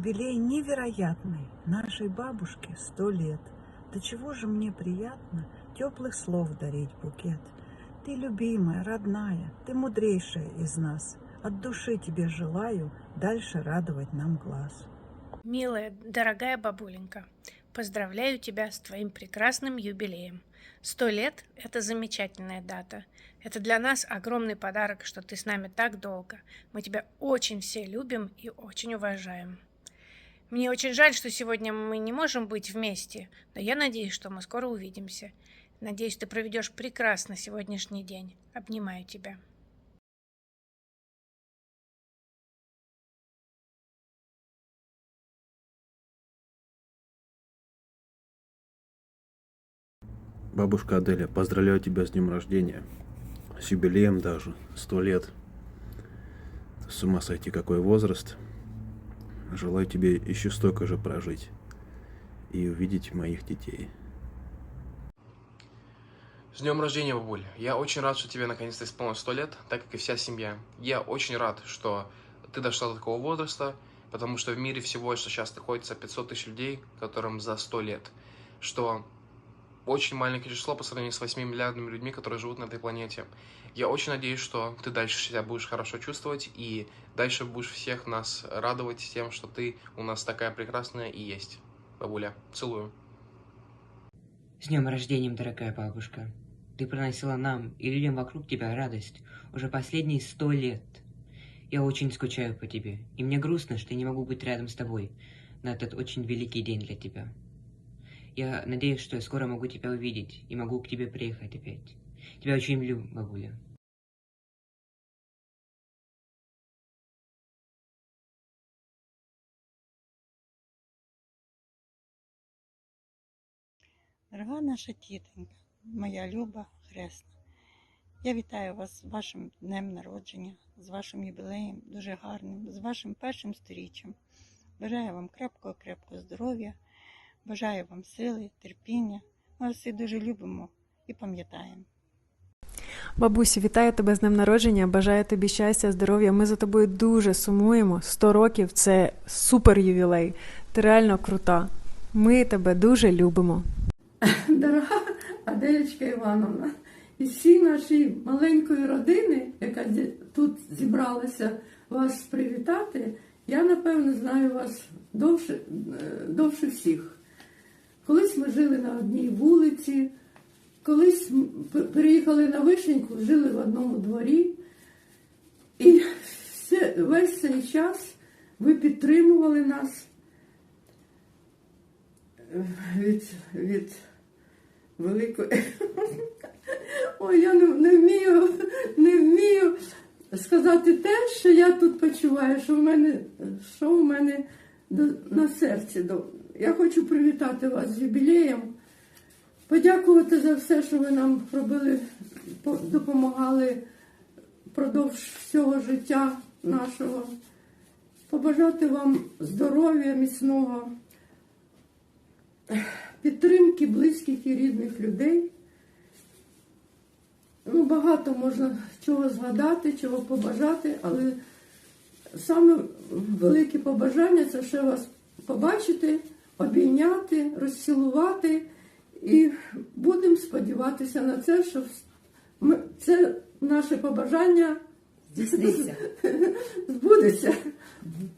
Юбилей невероятный. Нашей бабушке сто лет. До чего же мне приятно теплых слов дарить букет. Ты любимая, родная, ты мудрейшая из нас. От души тебе желаю дальше радовать нам глаз. Милая, дорогая бабуленька, поздравляю тебя с твоим прекрасным юбилеем. Сто лет – это замечательная дата. Это для нас огромный подарок, что ты с нами так долго. Мы тебя очень все любим и очень уважаем. Мне очень жаль, что сегодня мы не можем быть вместе, но я надеюсь, что мы скоро увидимся. Надеюсь, ты проведешь прекрасно сегодняшний день. Обнимаю тебя. Бабушка Аделя, поздравляю тебя с днем рождения. С юбилеем даже. Сто лет. С ума сойти, какой возраст. Желаю тебе еще столько же прожить. И увидеть моих детей. С днем рождения, бабуль. Я очень рад, что тебе наконец-то исполнилось сто лет, так как и вся семья. Я очень рад, что ты дошла до такого возраста, потому что в мире всего, что сейчас находится 500 тысяч людей, которым за 100 лет, что очень маленькое число по сравнению с 8 миллиардами людьми, которые живут на этой планете. Я очень надеюсь, что ты дальше себя будешь хорошо чувствовать и дальше будешь всех нас радовать тем, что ты у нас такая прекрасная и есть. Бабуля, целую. С днем рождения, дорогая бабушка. Ты приносила нам и людям вокруг тебя радость уже последние сто лет. Я очень скучаю по тебе, и мне грустно, что я не могу быть рядом с тобой на этот очень великий день для тебя. Я надеюсь, что я скоро могу тебя увидеть и могу к тебе приехать опять. Тебя очень люблю, бабуля. Дорога наша тітонька, моя люба хресна, я вітаю вас з вашим днем народження, з вашим юбілеєм, дуже гарним, з вашим першим сторіччям. Бажаю вам крепкого-крепкого здоров'я, Бажаю вам сили, терпіння. Ми вас всі дуже любимо і пам'ятаємо. Бабусю, вітаю тебе з днем народження, бажаю тобі щастя, здоров'я. Ми за тобою дуже сумуємо. 100 років це супер ювілей. Ти реально крута. Ми тебе дуже любимо. Дорога Аделечка Івановна, і всі наші маленької родини, яка тут зібралася вас привітати, я напевно знаю вас довше, е, довше всіх. Колись ми жили на одній вулиці, колись переїхали на Вишеньку, жили в одному дворі. І все, весь цей час ви підтримували нас від, від великої. Ой, я не, не вмію, не вмію сказати те, що я тут почуваю, що в мене, що в мене до, на серці. Я хочу привітати вас з юбілеєм, подякувати за все, що ви нам робили, допомагали впродовж всього життя нашого. Побажати вам здоров'я міцного, підтримки близьких і рідних людей. Ну, багато можна чого згадати, чого побажати, але саме велике побажання це ще вас побачити, обійняти, розцілувати. І будемо сподіватися на це, що ми, це наше побажання Здійсниться. збудеться.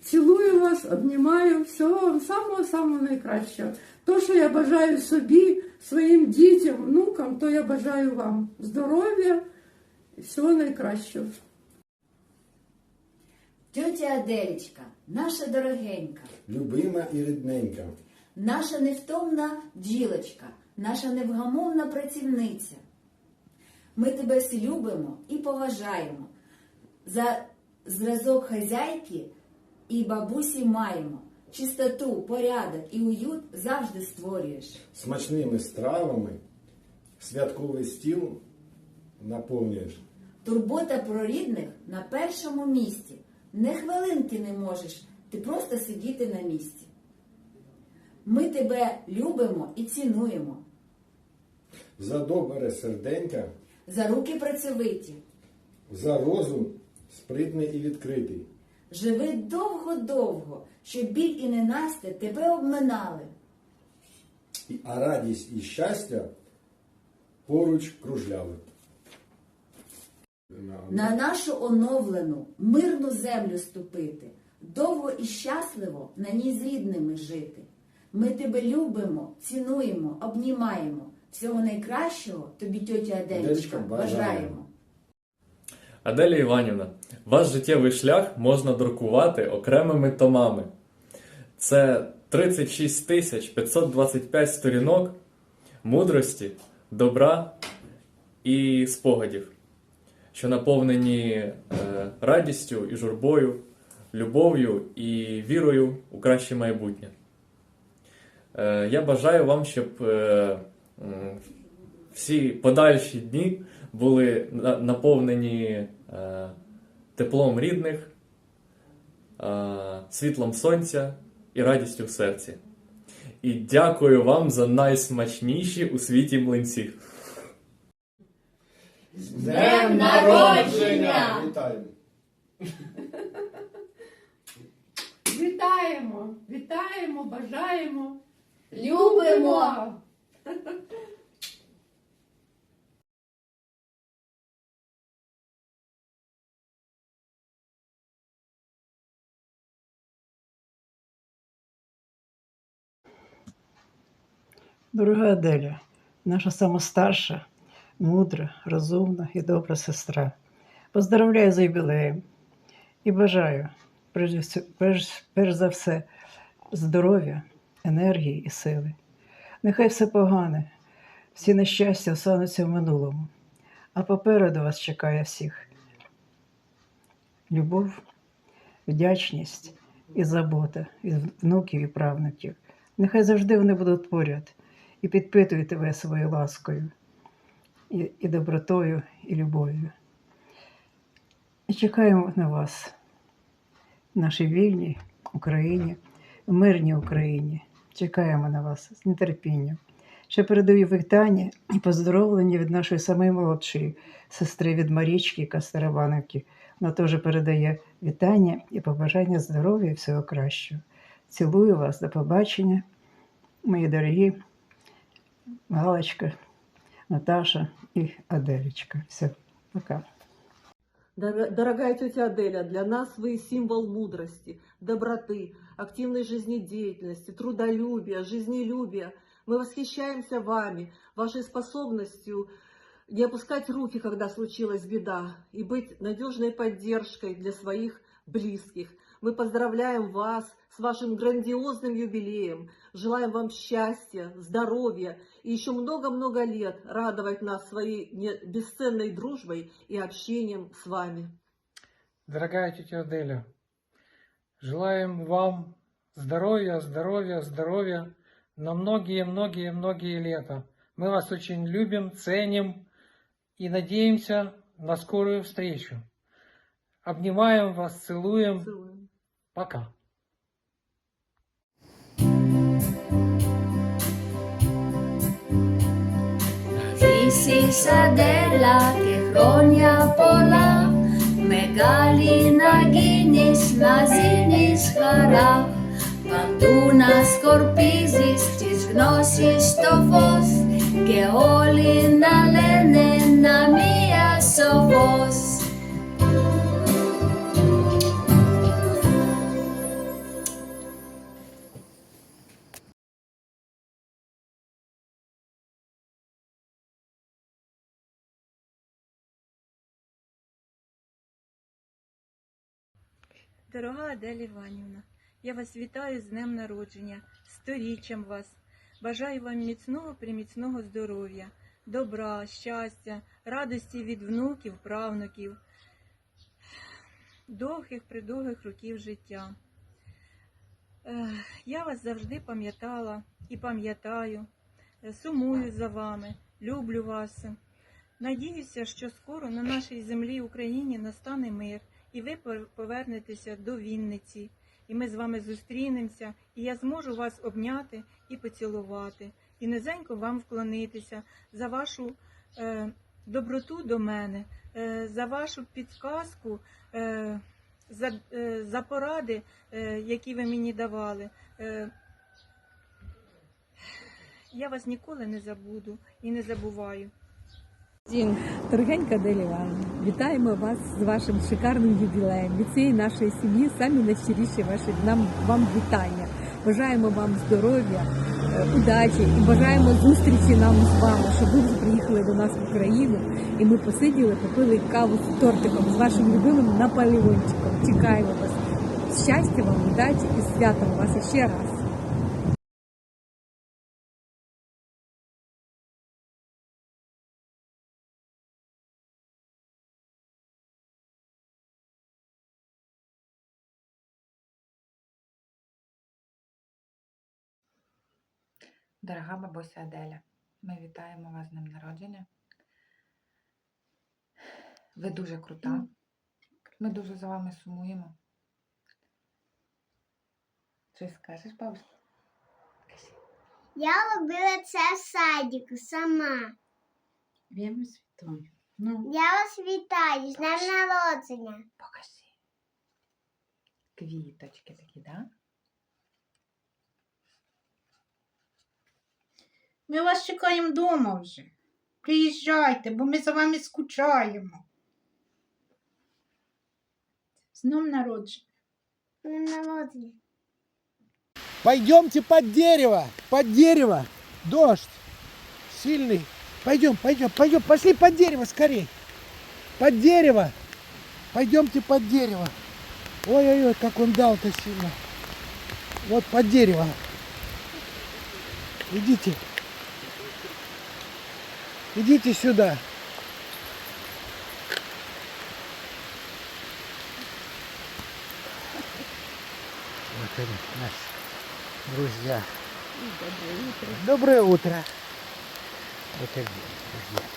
Цілую вас, обнімаю, всього вам самого-самого найкращого. То, що я бажаю собі, своїм дітям, внукам, то я бажаю вам здоров'я і всього найкращого. Тьотя Аделечка, наша дорогенька, Любима і рідненька, наша невтомна ділочка, наша невгамовна працівниця. Ми тебе всі любимо і поважаємо. За зразок хазяйки і бабусі маємо. Чистоту, порядок і уют завжди створюєш. смачними стравами, святковий стіл наповнюєш. Турбота про рідних на першому місці. Не хвилинки не можеш, ти просто сидіти на місці. Ми тебе любимо і цінуємо. За добре серденька, За руки працьовиті, за розум спритний і відкритий. Живи довго-довго, щоб біль і ненастя тебе обминали. А радість і щастя поруч кружляли. На нашу оновлену, мирну землю ступити, довго і щасливо на ній з рідними жити. Ми тебе любимо, цінуємо, обнімаємо. Всього найкращого тобі, тьотя Аделечка, бажаємо. Аделія Іванівна, ваш життєвий шлях можна друкувати окремими томами. Це 36 тисяч 525 сторінок мудрості, добра і спогадів, що наповнені е, радістю і журбою, любов'ю і вірою у краще майбутнє. Е, я бажаю вам, щоб е, всі подальші дні були наповнені е, теплом рідних, світлом сонця і радістю в серці. І дякую вам за найсмачніші у світі млинці. З Днем народження! Вітаємо! Вітаємо, вітаємо, бажаємо. Любимо! Дорога Аделя, наша самостарша, мудра, розумна і добра сестра. Поздравляю з юбілеєм і бажаю, перш за все, здоров'я, енергії і сили. Нехай все погане, всі нещастя остануться в минулому, а попереду вас чекає всіх любов, вдячність і забота від внуків і правнуків. Нехай завжди вони будуть поряд і підпитують тебе своєю ласкою, і, і добротою, і любов'ю. І чекаємо на вас, в нашій вільній Україні, в мирній Україні. Чекаємо на вас з нетерпінням. Ще передаю вітання і поздоровлення від нашої самої молодшої сестри від Марічки Кастерабанівки. Вона теж передає вітання і побажання здоров'я і всього кращого. Цілую вас, до побачення, мої дорогі Галочка, Наташа и Аделечка. Все, пока. Дор- Дорогая тетя Аделя, для нас вы символ мудрости, доброты, активной жизнедеятельности, трудолюбия, жизнелюбия. Мы восхищаемся вами, вашей способностью не опускать руки, когда случилась беда, и быть надежной поддержкой для своих близких. Мы поздравляем вас с вашим грандиозным юбилеем, желаем вам счастья, здоровья и еще много-много лет радовать нас своей бесценной дружбой и общением с вами. Дорогая тетя Аделя, Желаем вам здоровья, здоровья, здоровья на многие-многие-многие лета. Мы вас очень любим, ценим и надеемся на скорую встречу. Обнимаем вас, целуем. целуем. Пока. Si sa della che cronia polare ζήνεις χαρά Παντού να σκορπίζεις της γνώσης το φως Και όλοι να λένε να μία σοφός Дорога Аделя Іванівна, я вас вітаю з днем народження, сторіччям вас. Бажаю вам міцного приміцного здоров'я, добра, щастя, радості від внуків, правнуків, довгих придовгих років життя. Я вас завжди пам'ятала і пам'ятаю, е, сумую за вами, люблю вас. Надіюся, що скоро на нашій землі Україні настане мир, і ви повернетеся до Вінниці, і ми з вами зустрінемося, і я зможу вас обняти і поцілувати, і низенько вам вклонитися за вашу е, доброту до мене, е, за вашу підказку, е, за, е, за поради, е, які ви мені давали. Е, Я вас ніколи не забуду і не забуваю. Дорогенька Аделя Івановна, вітаємо вас з вашим шикарним ювілеєм. Від цієї нашої сім'ї самі найщиріші ваші нам вам вітання. Бажаємо вам здоров'я, е, удачі і бажаємо зустрічі нам з вами, щоб ви вже приїхали до нас в Україну і ми посиділи, попили каву з тортиком з вашим любимим Наполеончиком. Чекаємо вас. Щастя вам, удачі і святом вас ще раз. Дорога бабуся Аделя, ми вітаємо вас з днем народження. Ви дуже крута. Ми дуже за вами сумуємо. Щось скажеш, бабуся? Я робила це в садіку сама. Я вас вітаю. Ну, Я вас вітаю з днем народження. покажи. Квіточки такі, да? Ми вас чекаємо вдома вже. Приїжджайте, бо ми за вами скучаємо. З днем народження. З днем народження. Пойдемте под дерево, под дерево. Дождь сильный. Пойдем, пойдем, пойдем, пошли под дерево скорей. Под дерево. Пойдемте под дерево. Ой-ой-ой, как он дал-то сильно. Вот под дерево. Идите. Идите сюда. Вот они, наши друзья. Доброе утро. Доброе утро. Вот они, друзья.